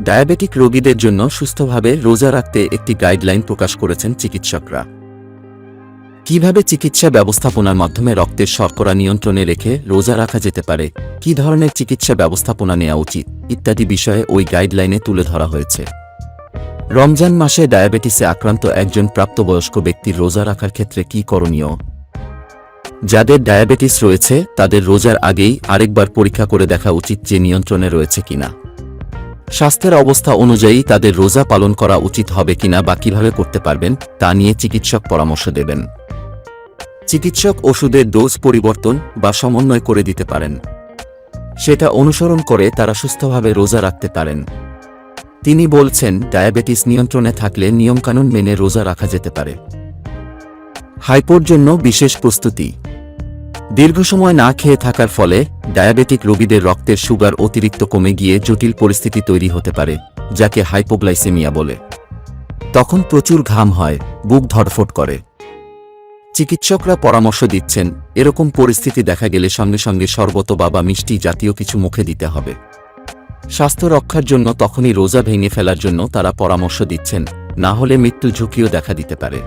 Diabetic রোগীদের জন্য সুস্থভাবে রোজা রাখতে একটি গাইডলাইন প্রকাশ করেছেন চিকিৎসকরা। কীভাবে চিকিৎসা ব্যবস্থাপনার মাধ্যমে রক্তের শর্করা নিয়ন্ত্রণে রেখে রোজা রাখা যেতে পারে, কি ধরনের চিকিৎসা ব্যবস্থাপনা নেওয়া উচিত, ইত্যাদি বিষয়ে ওই গাইডলাইনে তুলে ধরা হয়েছে। রমজান মাসে ডায়াবেটিসে আক্রান্ত একজন প্রাপ্তবয়স্ক ব্যক্তির রোজা রাখার ক্ষেত্রে কি করণীয়? যাদের ডায়াবেটিস রয়েছে, তাদের রোজার আগেই আরেকবার পরীক্ষা করে দেখা উচিত যে নিয়ন্ত্রণে রয়েছে কিনা। স্বাস্থ্যের অবস্থা অনুযায়ী তাদের রোজা পালন করা উচিত হবে কিনা বা কীভাবে করতে পারবেন, তা নিয়ে চিকিৎসক পরামর্শ দেবেন। চিকিৎসক ওষুধের ডোজ পরিবর্তন বা সমন্বয় করে দিতে পারেন। সেটা অনুসরণ করে তারা সুস্থভাবে রোজা রাখতে পারেন। তিনি বলছেন, ডায়াবেটিস নিয়ন্ত্রণে থাকলে নিয়মকানুন মেনে রোজা রাখা যেতে পারে। হাইপোর জন্য বিশেষ প্রস্তুতি। দীর্ঘ সময় না খেয়ে থাকার ফলে ডায়াবেটিক রোগীদের রক্তের সুগার অতিরিক্ত কমে গিয়ে জটিল পরিস্থিতি তৈরি হতে পারে, যাকে হাইপোগ্লাইসেমিয়া বলে। তখন প্রচুর ঘাম হয়, বুক ধরফট করে। চিকিৎসকরা পরামর্শ দিচ্ছেন, এরকম পরিস্থিতি দেখা গেলে সঙ্গে সঙ্গে শরবত বা বা মিষ্টি জাতীয় কিছু মুখে দিতে হবে। স্বাস্থ্য রক্ষার জন্য তখনই রোজা ভেঙে ফেলার জন্য তারা পরামর্শ দিচ্ছেন, না হলে মৃত্যু ঝুঁকিও দেখা দিতে পারে।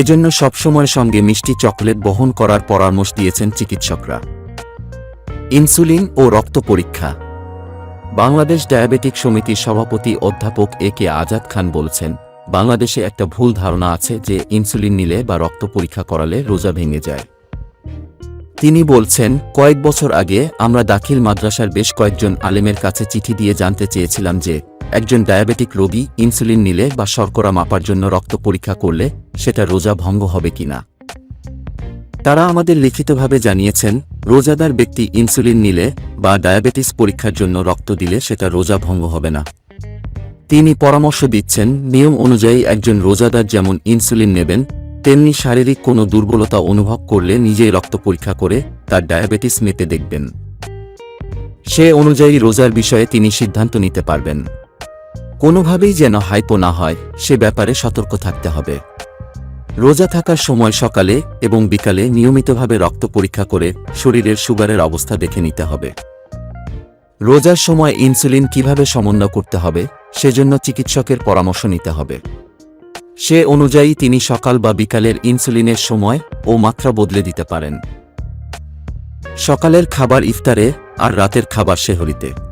এজন্য সবসময় সঙ্গে মিষ্টি চকলেট বহন করার পরামর্শ দিয়েছেন চিকিৎসকরা। ইনসুলিন ও রক্ত পরীক্ষা। বাংলাদেশ ডায়াবেটিক সমিতির সভাপতি অধ্যাপক এ কে আজাদ খান বলছেন, বাংলাদেশে একটা ভুল ধারণা আছে যে ইনসুলিন নিলে বা রক্ত পরীক্ষা করালে রোজা ভেঙে যায়। তিনি বলছেন, কয়েক বছর আগে আমরা দাখিল মাদ্রাসার বেশ কয়েকজন আলেমের কাছে চিঠি দিয়ে জানতে চেয়েছিলাম যে একজন ডায়াবেটিক রোগী ইনসুলিন নিলে বা শর্করা মাপার জন্য রক্ত পরীক্ষা করলে সেটা রোজা ভঙ্গ হবে কিনা তারা আমাদের লিখিতভাবে জানিয়েছেন, রোজাদার ব্যক্তি ইনসুলিন নিলে বা ডায়াবেটিস পরীক্ষার জন্য রক্ত দিলে সেটা রোজা ভঙ্গ হবে না। তিনি পরামর্শ দিচ্ছেন, নিয়ম অনুযায়ী একজন রোজাদার যেমন ইনসুলিন নেবেন, তেমনি শারীরিক কোনো দুর্বলতা অনুভব করলে নিজেই রক্ত পরীক্ষা করে তার ডায়াবেটিস মেপে দেখবেন। সে অনুযায়ী রোজার বিষয়ে তিনি সিদ্ধান্ত নিতে পারবেন। কোনোভাবেই যেন হাইপো না হয়, সে ব্যাপারে সতর্ক থাকতে হবে। রোজা থাকার সময় সকালে এবং বিকালে নিয়মিতভাবে রক্ত পরীক্ষা করে শরীরের সুগারের অবস্থা দেখে নিতে হবে। রোজার সময় ইনসুলিন কীভাবে সমন্বয় করতে হবে, সেজন্য চিকিৎসকের পরামর্শ নিতে হবে। সে অনুযায়ী তিনি সকাল বা বিকালের ইনসুলিনের সময় ও মাত্রা বদলে দিতে পারেন। সকালের খাবার ইফতারে আর রাতের খাবার সেহরিতে।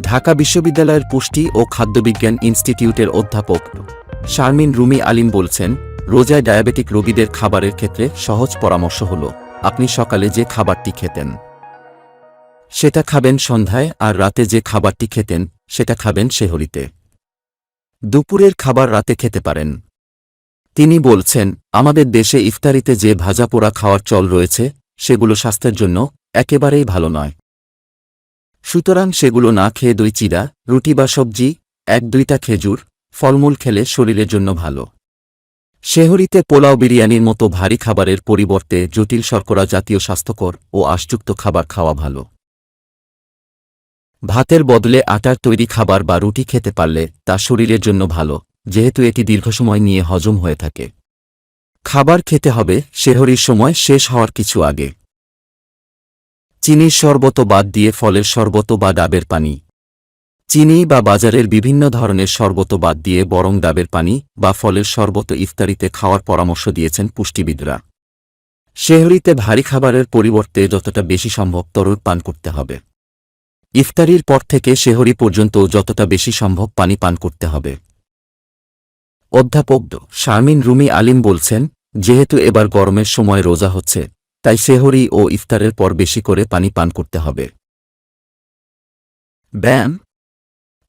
ঢাকা বিশ্ববিদ্যালয়ের পুষ্টি ও খাদ্যবিজ্ঞান ইনস্টিটিউটের অধ্যাপক শারমিন রুমি আলিম বলছেন, রোজায় ডায়াবেটিক রোগীদের খাবারের ক্ষেত্রে সহজ পরামর্শ হল, আপনি সকালে যে খাবারটি খেতেন। সেটা খাবেন সন্ধ্যায় আর রাতে যে খাবারটি খেতেন, সেটা খাবেন শেহরিতে। দুপুরের খাবার রাতে খেতে পারেন। তিনি বলছেন, আমাদের দেশে ইফতারিতে যে ভাজাপোড়া খাওয়ার চল রয়েছে, সেগুলো স্বাস্থ্যের জন্য একেবারেই ভালো নয়। সুতরাং সেগুলো না খেয়ে দই চিরা, রুটি বা সবজি, এক দুইটা খেজুর, ফলমূল খেলে শরীরের জন্য ভালো। শেহরিতে পোলাও বিরিয়ানির মতো ভারী খাবারের পরিবর্তে জটিল শর্করা জাতীয় স্বাস্থ্যকর ও আশযুক্ত খাবার খাওয়া ভালো। ভাতের বদলে আটার তৈরি খাবার বা রুটি খেতে পারলে তা শরীরের জন্য ভালো, যেহেতু এটি দীর্ঘ সময় নিয়ে হজম হয়ে থাকে। খাবার খেতে হবে, শেহরির সময় শেষ হওয়ার কিছু আগে। চিনির শরবত বাদ দিয়ে ফলের শরবত বা ডাবের পানি। চিনি বা বাজারের বিভিন্ন ধরনের শরবত বাদ দিয়ে বরং ডাবের পানি বা ফলের শরবত ইফতারিতে খাওয়ার পরামর্শ দিয়েছেন পুষ্টিবিদরা। শেহরিতে ভারী খাবারের পরিবর্তে যতটা বেশি সম্ভব তরল পান করতে হবে। ইফতারির পর থেকে শেহরি পর্যন্ত যতটা বেশি সম্ভব পানি পান করতে হবে। অধ্যাপক. শারমিন রুমি আলিম বলছেন, যেহেতু এবার গরমের সময় রোজা হচ্ছে তাই সেহরি ও ইফতারের পর বেশি করে পানি পান করতে হবে। ব্যায়াম।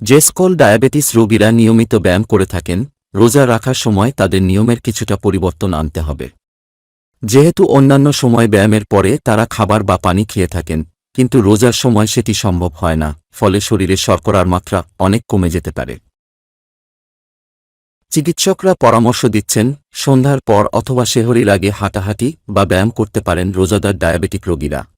যে সকল ডায়াবেটিস রোগীরা নিয়মিত ব্যায়াম করে থাকেন, রোজা রাখার সময় তাদের নিয়মের কিছুটা পরিবর্তন আনতে হবে। যেহেতু অন্যান্য সময় ব্যায়ামের পরে তারা খাবার বা পানি খেয়ে থাকেন, কিন্তু রোজার সময় সেটি সম্ভব হয় না, ফলে শরীরে শর্করার মাত্রা অনেক কমে যেতে পারে। চিকিৎসকরা পরামর্শ দিচ্ছেন, সন্ধ্যার পর অথবা শেহরির আগে হাঁটাহাঁটি বা ব্যায়াম করতে পারেন রোজাদার ডায়াবেটিক রোগীরা।